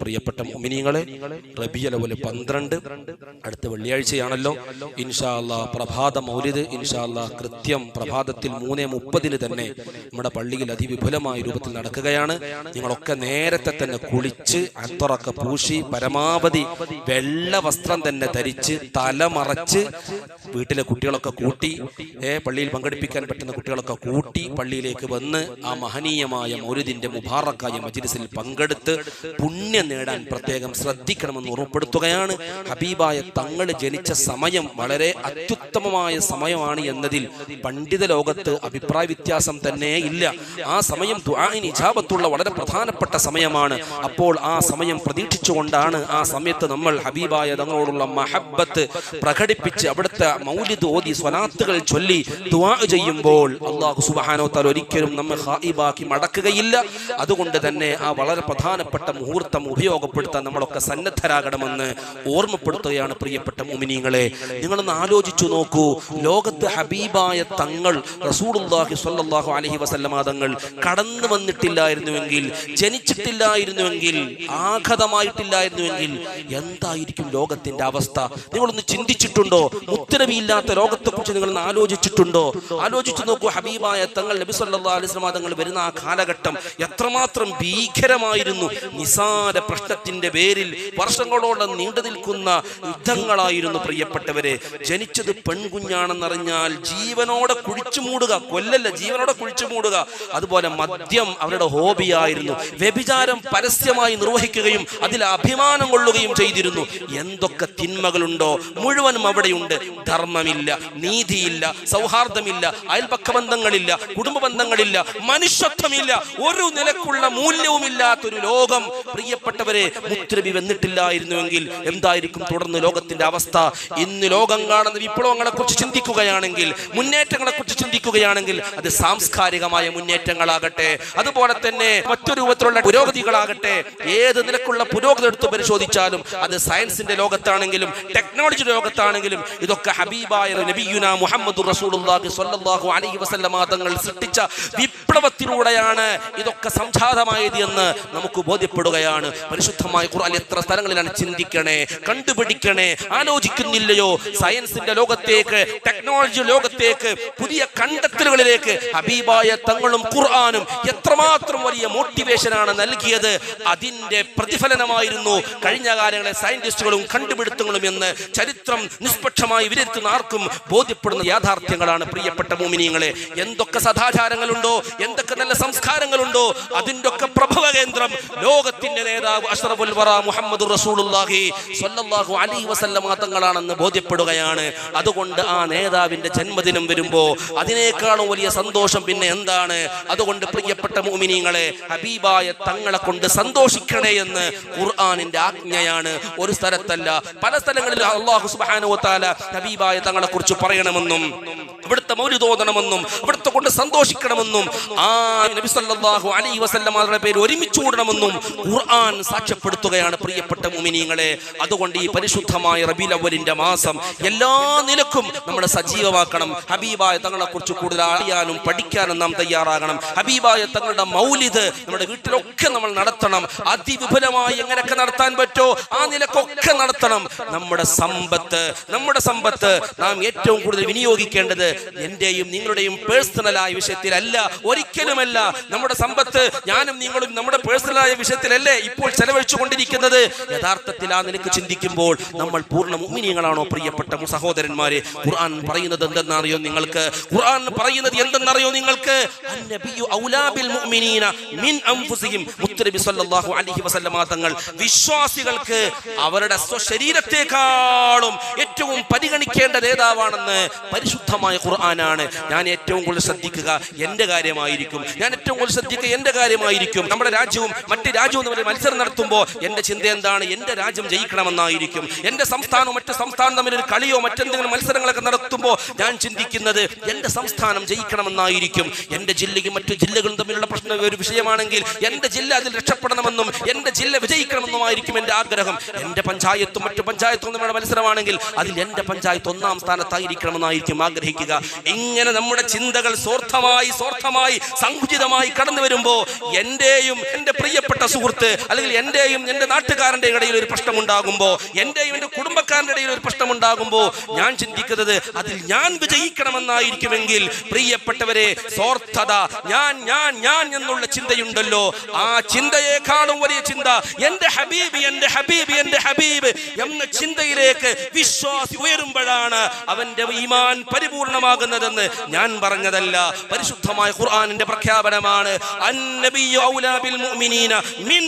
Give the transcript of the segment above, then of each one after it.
പ്രിയപ്പെട്ട മുമിനിങ്ങളെ റബിയലവൽ പന്ത്രണ്ട് അടുത്ത വെള്ളിയാഴ്ചയാണല്ലോ. ഇൻഷാല്ല പ്രഭാത മൗലിദ് ഇൻഷാല്ല കൃത്യം പ്രഭാതത്തിൽ മൂന്ന് മുപ്പതിന് തന്നെ നമ്മുടെ പള്ളിയിൽ അതിവിപുലമായ രൂപത്തിൽ നടക്കുകയാണ്. നിങ്ങളൊക്കെ നേരത്തെ തന്നെ കുളിച്ച് അത്തറൊക്കെ പൂശി പരമാവധി വെള്ള വസ്ത്രം തന്നെ ധരിച്ച് തല മറച്ച് വീട്ടിലെ കുട്ടികളൊക്കെ കൂട്ടി പള്ളിയിൽ പങ്കെടുപ്പിക്കാൻ പറ്റുന്ന കുട്ടികളൊക്കെ കൂട്ടി പള്ളിയിലേക്ക് വന്ന് ആ മഹനീയമായ മൗലിദിന്റെ മുബാറക്കായ മജിലിസിൽ പങ്കെടുത്ത് പുണ്യം നേടാൻ പ്രത്യേകം ശ്രദ്ധിക്കണമെന്ന് ഉറപ്പെടുത്തുകയാണ്. ഹബീബായ തങ്ങൾ ജനിച്ച സമയം വളരെ അത്യുത്തമമായ സമയമാണ് എന്നതിൽ പണ്ഡിത ലോകത്ത് അഭിപ്രായ വ്യത്യാസം തന്നെ ഇല്ല. ആ സമയം ദുആഇന് ഇജാബത്തുള്ള വളരെ പ്രധാനപ്പെട്ട സമയമാണ്. അപ്പോൾ ആ സമയം പ്രതീക്ഷിച്ചുകൊണ്ടാണ് ആ സമയത്ത് നമ്മൾ ഹബീബായ തങ്ങളോടുള്ള മഹബത്ത് പ്രകടിപ്പിച്ച് അവിടുത്തെ മൗലിദ് ഓതി സ്വലാത്തുകൾ ചൊല്ലി ദുആ ചെയ്യുമ്പോൾ അള്ളാഹു സുബാനോ തലൊരിക്കലും നമ്മൾ നമ്മെ ഖായിബാക്കി മടക്കുകയില്ല. അതുകൊണ്ട് തന്നെ ആ വളരെ പ്രധാനപ്പെട്ട മുഹൂർത്തം ഉപയോഗപ്പെടുത്താൻ നമ്മളൊക്കെ സന്നദ്ധരാകണമെന്ന് ഓർമ്മപ്പെടുത്തുകയാണ് പ്രിയപ്പെട്ട മുമിനീങ്ങളെ. നിങ്ങളൊന്ന് ആലോചിച്ചു നോക്കൂ. ലോകത്ത് ഹബീബായ തങ്ങൾ റസൂലുള്ളാഹി സ്വല്ലല്ലാഹു അലഹി വസല്ലമാതങ്ങൾ കടന്നു വന്നിട്ടില്ലായിരുന്നുവെങ്കിൽ ജനിച്ചിട്ടില്ലായിരുന്നുവെങ്കിൽ ആഘതമായിട്ടില്ലായിരുന്നുവെങ്കിൽ എന്തായിരിക്കും ലോകത്തിന്റെ അവസ്ഥ? നിങ്ങളൊന്ന് ചിന്തിച്ചിട്ടുണ്ടോ? മുത്തരവിയില്ലാത്ത ലോകത്തെക്കുറിച്ച് നിങ്ങളൊന്ന് ആലോചിച്ചിട്ടുണ്ടോ? ആലോചിച്ചു നോക്കൂ ഹബീബായ തങ്ങൾ നബി സല്ലാ അലൈഹി വസല്ലമ തങ്ങൾ വരുന്ന ആ കാലഘട്ടം എത്രമാത്രം ഭീകരമായിരുന്നു. നിസാര പ്രശ്നത്തിന്റെ പേരിൽ വർഷങ്ങളോളം നീണ്ടു നിൽക്കുന്ന യുദ്ധങ്ങളായിരുന്നു പ്രിയപ്പെട്ടവരെ. ജനിച്ചത് പെൺകുഞ്ഞാണെന്നറിഞ്ഞാൽ ജീവനോടെ കുഴിച്ചു മൂടുക കൊല്ലല്ല ജീവനോടെ കുഴിച്ചു മൂടുക. അതുപോലെ മദ്യം അവരുടെ ഹോബിയായിരുന്നു വ്യഭിചാരം പരസ്യമായി നിർവഹിക്കുകയും അതിൽ അഭിമാനം കൊള്ളുകയും ചെയ്തിരുന്നു. എന്തൊക്കെ തിന്മകളുണ്ടോ? മുഴുവനും അവിടെയുണ്ട്. ധർമ്മമില്ല നീതിയില്ല സൗഹാർദ്ദമില്ല അയൽപക്ക ബന്ധങ്ങളില്ല കുടുംബ ബന്ധങ്ങളില്ല മനുഷ്യത്വമില്ല ഒരു നിലക്കുള്ള മൂല്യവുമില്ലാത്തൊരു ലോകം പ്രിയപ്പെട്ടവരെ മുത്തുനബി വന്നിട്ടില്ലായിരുന്നുവെങ്കിൽ എന്തായിരിക്കും തുടർന്ന് ലോകത്തിന്റെ അവസ്ഥ? ഇന്ന് ലോകം കാണുന്ന വിപ്ലവങ്ങളെ കുറിച്ച് ചിന്തിക്കുകയാണെങ്കിൽ മുന്നേറ്റങ്ങളെ കുറിച്ച് ചിന്തിക്കുകയാണെങ്കിൽ അത് സാംസ്കാരികമായ മുന്നേറ്റങ്ങളാകട്ടെ അതുപോലെ തന്നെ മറ്റു രൂപത്തിലുള്ള പുരോഗതികളാകട്ടെ ഏത് നിലക്കുള്ള പുരോഗതി എടുത്ത് പരിശോധിച്ചാലും അത് സയൻസിന്റെ ലോകത്താണെങ്കിലും ടെക്നോളജി ലോകത്താണെങ്കിലും ഇതൊക്കെ ഹബീബായ നബിയുന മുഹമ്മദ് റസൂലുള്ളാഹി സ്വല്ലല്ലാഹു അലൈഹി വസല്ലമ തങ്ങൾ സൃഷ്ടിച്ച വിപ്ലവത്തിലൂടെയാണ് ഇതൊക്കെ സംജാതമായത് എന്ന് നമുക്ക് ബോധ്യപ്പെടുകയാണ്. പരിശുദ്ധമായ ഖുർആൻ എത്ര സ്ഥലങ്ങളിലാണ് ചിന്തിക്കണേ കണ്ടുപിടിക്കണേ ആലോചിക്കുന്നില്ലയോ? സയൻസിന്റെ ലോകത്തേക്ക് ടെക്നോളജി ലോകത്തേക്ക് പുതിയ കണ്ടെത്തലുകളിലേക്ക് ഹബീബായ തങ്ങളും ഖുർആാനും എത്രമാത്രം വലിയ മോട്ടിവേഷനാണ് നൽകിയത്. അതിന്റെ പ്രതിഫലനമായിരുന്നു കഴിഞ്ഞ കാലങ്ങളെ സയന്റിസ്റ്റുകളും കണ്ടുപിടുത്തങ്ങളും എന്ന് ചരിത്രം നിഷ്പക്ഷമായി വിലയിരുത്തുന്ന ആർക്കും ബോധ്യപ്പെടുന്ന യാഥാർത്ഥ്യങ്ങളാണ് പ്രിയപ്പെട്ട മോമിനിയങ്ങളെ. എന്തൊക്കെ സദാചാരങ്ങളുണ്ടോ? എന്തൊക്കെ നല്ല സംസ്കാരങ്ങളുണ്ടോ? അതിന്റെ ഒക്കെ പ്രഭവ കേന്ദ്രം ലോകത്തിന്റെ നേതാവ് അഷ്റഫുൽ വറ മുഹമ്മദ് റസൂലുള്ളാഹി സ്വല്ലല്ലാഹു അലൈഹി വസല്ലമ തങ്ങളാണെന്ന് ബോധ്യപ്പെടുകയാണ്. അതുകൊണ്ട് ആ നേതാവിന്റെ ജന്മദിനം വരുമ്പോൾ അതിനേക്കാളും വലിയ സന്തോഷം പിന്നെ എന്താണ്? അതുകൊണ്ട് പ്രിയപ്പെട്ട മുഅ്മിനീങ്ങളെ ഹബീബായ തങ്ങളെ കൊണ്ട് സന്തോഷിക്കണേ എന്ന് ഖുർആനിന്റെ ആജ്ഞയാണ്. ഒരു സ്ഥലത്തല്ല പല സ്ഥലങ്ങളിൽ അള്ളാഹു സുബ്ഹാനഹു വതആല ഹബീബായ തങ്ങളെ കുറിച്ച് പറയണമെന്നും ഇവിടുത്തെ മൗലിതോതണമെന്നും ഇവിടുത്തെ കൊണ്ട് സന്തോഷിക്കണമെന്നും ആ നബി സല്ലല്ലാഹു അലൈഹി വസല്ലമയുടെ പേര് ഒരുമിച്ച് കൂടണമെന്നും ഖുർആൻ സാക്ഷ്യപ്പെടുത്തുകയാണ് പ്രിയപ്പെട്ട മുഅ്മിനീങ്ങളെ അതുകൊണ്ട് ഈ പരിശുദ്ധമായ റബീൽ അവലിന്റെ മാസം എല്ലാ നിലക്കും നമ്മൾ സജീവമാക്കണം. ഹബീബായ തങ്ങളെ കുറിച്ച് കൂടുതൽ അറിയാനും പഠിക്കാനും നാം തയ്യാറാകണം. ഹബീബായ തങ്ങളുടെ മൗലിദ് നമ്മുടെ വീട്ടിലൊക്കെ നമ്മൾ നടത്തണം. അതിവിപുലമായി എങ്ങനെയൊക്കെ നടത്താൻ പറ്റോ ആ നിലക്കൊക്കെ നടത്തണം. നമ്മുടെ സമ്പത്ത് നമ്മുടെ സമ്പത്ത് നാം ഏറ്റവും കൂടുതൽ വിനിയോഗിക്കേണ്ടത് എന്റെയും നിങ്ങളുടെയും പേഴ്സണലായ വിഷയത്തിലല്ല ഒരിക്കലുമല്ല. നമ്മുടെ സമ്പത്ത് ഞാനും നിങ്ങളും നമ്മുടെ പേഴ്സണലായ വിഷയത്തിലല്ലേ ഇപ്പോൾ ചെലവഴിച്ചു കൊണ്ടിരിക്കുന്നത് യഥാർത്ഥത്തിൽ ആ നിലയ്ക്ക് ചിന്തിക്കുമ്പോൾ നമ്മൾ പൂർണ മുഅ്മിനീങ്ങളാണോ പ്രിയപ്പെട്ട സഹോദരന്മാരെ? ഖുർആൻ പറയുന്നത് എന്തെന്നറിയോ നിങ്ങൾക്ക്? ഖുർആൻ പറയുന്നത് എന്തെന്നറിയോ നിങ്ങൾക്ക്? തങ്ങൾ വിശ്വാസികൾക്ക് അവരുടെ സ്വശരീരത്തെക്കാളും ഏറ്റവും പരിഗണിക്കേണ്ട നേതാവാണെന്ന് പരിശുദ്ധമായ ഖുർആനാണ്. ഞാൻ ഏറ്റവും കൂടുതൽ ശ്രദ്ധിക്കുക എന്റെ കാര്യമായിരിക്കും. ഞാൻ ഏറ്റവും കൂടുതൽ ശ്രദ്ധിക്കുക എന്റെ കാര്യമായിരിക്കും. നമ്മുടെ രാജ്യവും മറ്റു രാജ്യവും മത്സരം നടത്തുമ്പോൾ എന്റെ ചിന്ത എന്താണ്? എന്റെ രാജ്യം ജയിക്കണമെന്നായിരിക്കും. എന്റെ സംസ്ഥാനവും മറ്റു സംസ്ഥാനം തമ്മിൽ ഒരു കളിയോ മറ്റെന്തെങ്കിലും മത്സരങ്ങളൊക്കെ നടത്തുമ്പോൾ ഞാൻ ചിന്തിക്കുന്നത് എന്റെ സംസ്ഥാനം ജയിക്കണമെന്നായിരിക്കും. എന്റെ ജില്ലയും മറ്റു ജില്ലകളും തമ്മിലുള്ള പ്രശ്നം ഒരു വിഷയമാണെങ്കിൽ എന്റെ ജില്ല അതിൽ രക്ഷപ്പെടണമെന്നും എന്റെ ജില്ല വിജയിക്കണമെന്നുമായിരിക്കും എന്റെ ആഗ്രഹം. എന്റെ പഞ്ചായത്തും മറ്റു പഞ്ചായത്തും തമ്മിലുള്ള മത്സരമാണെങ്കിൽ അതിൽ എന്റെ പഞ്ചായത്ത് ഒന്നാം സ്ഥാനത്തായിരിക്കണമെന്നായിരിക്കും ആഗ്രഹിക്കുക. ഇങ്ങനെ നമ്മുടെ ചിന്തകൾ സ്വാർത്ഥമായി സ്വാർത്ഥമായി സങ്കുചിതമായി കടന്നു വരുമ്പോൾ എന്റെയും എന്റെ പ്രിയപ്പെട്ട സുഹൃത്ത് അല്ലെങ്കിൽ എന്റെയും എന്റെ നാട്ടുകാരന്റെ ഇടയിൽ ഒരു പ്രശ്നമുണ്ടാകുമ്പോൾ എന്റെയും എന്റെ കുടുംബക്കാരന്റെ ഇടയിൽ ഒരു പ്രശ്നമുണ്ടാകുമ്പോൾ ഞാൻ ചിന്തിക്കുന്നത് അതിൽ ഞാൻ വിജയിക്കണമെന്നായിരിക്കുമെങ്കിൽ പ്രിയപ്പെട്ടവരെ സ്വാർത്ഥത ഞാൻ ഞാൻ ഞാൻ എന്നുള്ള ചിന്തയുണ്ടല്ലോ. ആ ചിന്തയെക്കാളും വലിയ ചിന്ത എന്റെ ഹബീബ് എന്റെ ഹബീബ് എന്റെ ഹബീബ് എന്ന ചിന്തയിലേക്ക് വിശ്വാസി ഉയരുമ്പോഴാണ് അവന്റെ ഈമാൻ പരിപൂർണമാകുന്നതെന്ന് ഞാൻ പറഞ്ഞതല്ല. പരിശുദ്ധമായ ഖുർആനിന്റെ പ്രഖ്യാപനമാണ് അൻ ഔലാ ബിൽ മുഅ്മിനീന മിൻ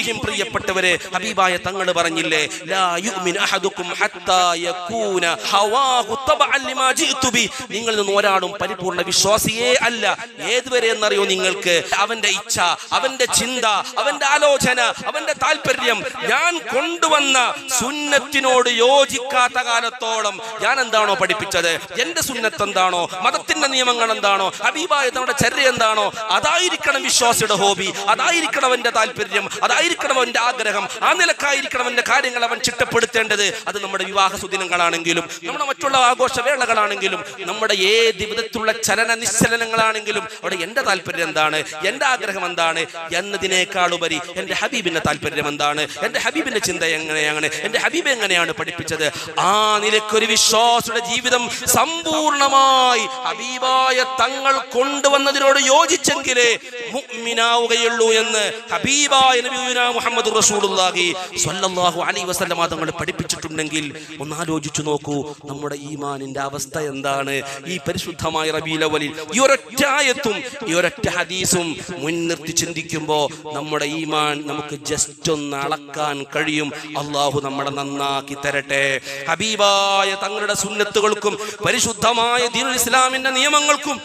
അൻഫുസിഹിം പ്രിയപ്പെട്ടവരെ ഹബീബായ തങ്ങൾ പറഞ്ഞില്ലേ ലാ യുഅ്മിൻ അഹദുക്കും ഹത്താ യകൂന ഹവാഹു തബഅൻ ലിമാ ജീതു ബി. നിങ്ങളിൽ നിന്ന് ഒരാളും പരിപൂർണ വിശ്വാസിയേ അല്ല. ഏതുവരെ എന്നറിയോ നിങ്ങൾക്ക്? അവന്റെ ഇച്ഛ അവന്റെ ചിന്ത അവന്റെ ആലോചന അവന്റെ താല്പര്യം ഞാൻ കൊണ്ടുവന്ന സുന്നത്തിനോട് യോജിക്കാത്ത കാലത്തോളം ഞാൻ എന്താണോ പഠിപ്പിച്ചത്? എന്റെ സുന്നത്ത് എന്താണോ? മതത്തിന്റെ നിയമങ്ങൾ എന്താണോ? ഹബീബായ തങ്ങളുടെ ചര്യ എന്താണോ? അതായിരിക്കണം വിശ്വാസിയുടെ ഹോബി അതായിരിക്കണം അവന്റെ താല്പര്യം അതായിരിക്കണം അവന്റെ ആഗ്രഹം? ആ നിലക്കായിരിക്കണം അവന്റെ കാര്യങ്ങൾ അവൻ ചിട്ടപ്പെടുത്തേണ്ടത്? അത് നമ്മുടെ വിവാഹ സുദിനങ്ങളാണെങ്കിലും നമ്മുടെ മറ്റുള്ള ആഘോഷ വേളകളാണെങ്കിലും നമ്മുടെ ഏത് വിധത്തിലുള്ള ചലന നിശ്ചലനങ്ങളാണെങ്കിലും അവിടെ എന്റെ താല്പര്യം എന്താണ്? എന്റെ ആഗ്രഹം എന്താണ്? എന്നതിനേക്കാൾ ഉപരി എന്റെ ഹബീബിന്റെ താല്പര്യം എന്താണ്? എന്റെ ഹബീബിന്റെ ചിന്ത എങ്ങനെയാണ്? എന്റെ ഹബീബ് എങ്ങനെയാണ് പഠിപ്പിച്ചത്? ആ നിലക്കൊരു വിശ്വാസിയുടെ ജീവിതം സമ്പൂർണമായി ഹബീബായ തങ്ങൾ കൊണ്ടുവന്നതിനോട് യോജിച്ചെങ്കിലേ മുഅ്മിനാവുകയുള്ളൂ എന്ന് ഹബീബായ നബിയുനാ മുഹമ്മദ് റസൂലുള്ളാഹി സ്വല്ലല്ലാഹു അലൈഹി വസല്ലമ തങ്ങൾ പഠിപ്പിച്ചിട്ടുണ്ടെങ്കിൽ ഒന്ന് ആലോചിച്ചു നോക്കൂ നമ്മുടെ ഈമാനിന്റെ അവസ്ഥ എന്താണ്? ഈ പരിശുദ്ധമായ റബീലവലിൽ ഈ ഒരൊറ്റ ആയത്തും ഈ ഒരൊറ്റ ഹദീസും മുൻനിർത്തി ചിന്തിക്കുമ്പോൾ നമ്മുടെ ഈമാൻ നമുക്ക് ജസ്റ്റ് ഒന്ന് അളക്കാൻ കഴിയും. അള്ളാഹു നമ്മളെ നന്നാക്കി തരട്ടെ. ഹബീബായ തങ്ങളുടെ സുന്നത്തുകൾക്കും പരിശുദ്ധമായ ദീനുൽ ഇസ്ലാമിന്റെ നിയമങ്ങൾക്കും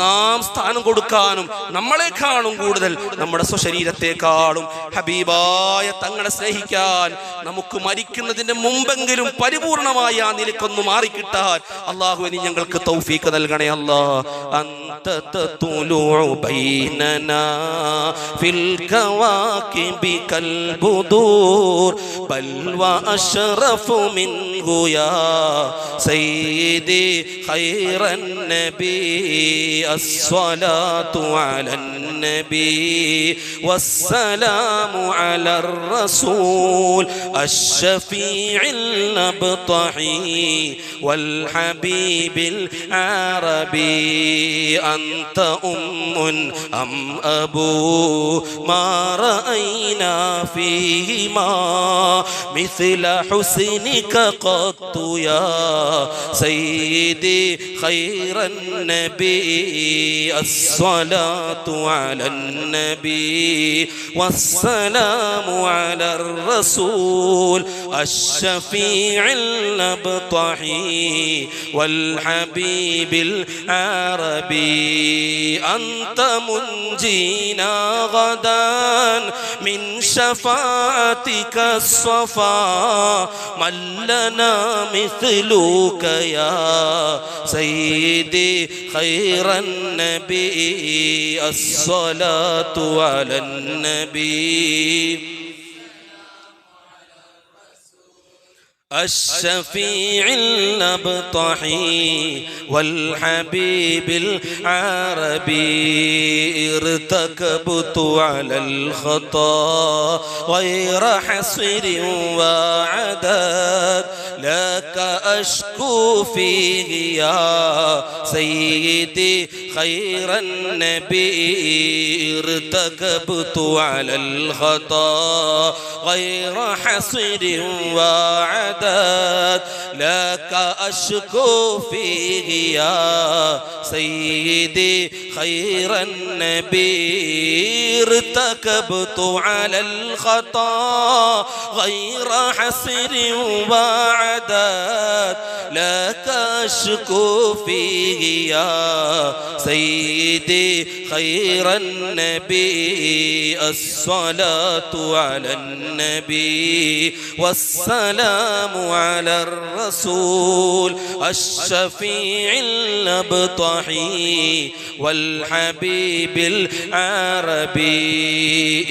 ഒന്നാം സ്ഥാനം കൊടുക്കാനും നമ്മളെ കാണും കൂടുതൽ നമ്മുടെ സ്വശരീരത്തെക്കാളും ഹബീബായ തങ്ങളെ സ്നേഹിക്കാൻ നമുക്ക് മരിക്കുന്നതിന് മുമ്പെങ്കിലും പരിപൂർണമായി ആ നിലക്കൊന്ന് മാറിക്കിട്ടാൻ അള്ളാഹു ഇനി ഞങ്ങൾക്ക് തൗഫീക്ക് നൽകണേ അല്ലാ. ബൽ വഅശ്റഫു മിൻഹു യാ الصلاة على النبي والسلام على الرسول الشفيع الأبطحي والحبيب العربي. أنت أم أم أبو؟ ما رأينا فيهما مثل حسنك قط يا سيدي خير النبي. الصلاة على النبي والسلام على الرسول الشفيع الأبطحي والحبيب العربي. أنت منجينا غدا من شفاعتك الصفا. من لنا مثلك يا سيدي خير النبي الصلاة على النبي. الشفيع الأبطحي والحبيب العربي ارتكبت على الخطأ غير حصر وعدد. لك أشكو فيه يا سيدي خير النبي ارتكبت على الخطا. غير حصر وعدد لك أشكو فيه يا سيدي. خير النبي ارتكبت على الخطا. غير حصر وعدد لك أشكو فيه يا سيدي خير النبي الصلاة على النبي والسلام على الرسول الشفيع الأبطحي والحبيب العربي.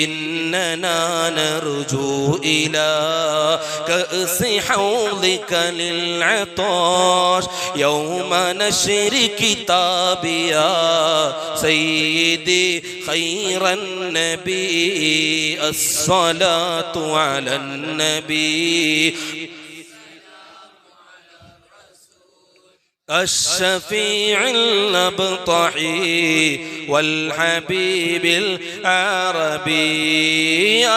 إن إننا نرجو إلى كأس حوضك للعطاش يوم نشر كتاب يا سيدي خير النبي الصلاة على النبي. الشفيع الأبطحي والحبيب العربي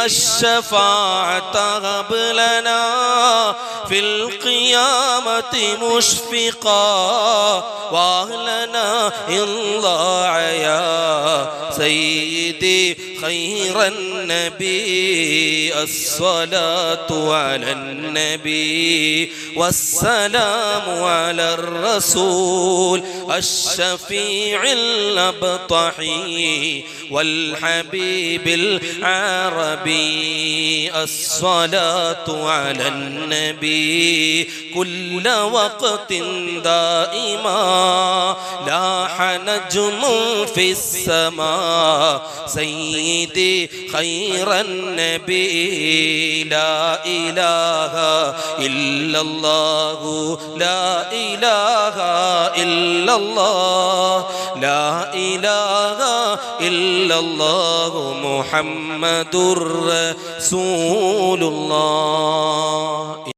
الشفاعة هب لنا في القيامة مشفقا. وأهلنا إن يا سيدي خير النبي الصلاة على النبي والسلام على الرسول الشفيع الأبطحي والحبيب العربي الصلاة على النبي كل وقت دائما لاح نجم في السماء سيدي خير النبي. لا إله إلا الله. لا إله إلا الله. لا إله إلا الله. محمد رسول الله.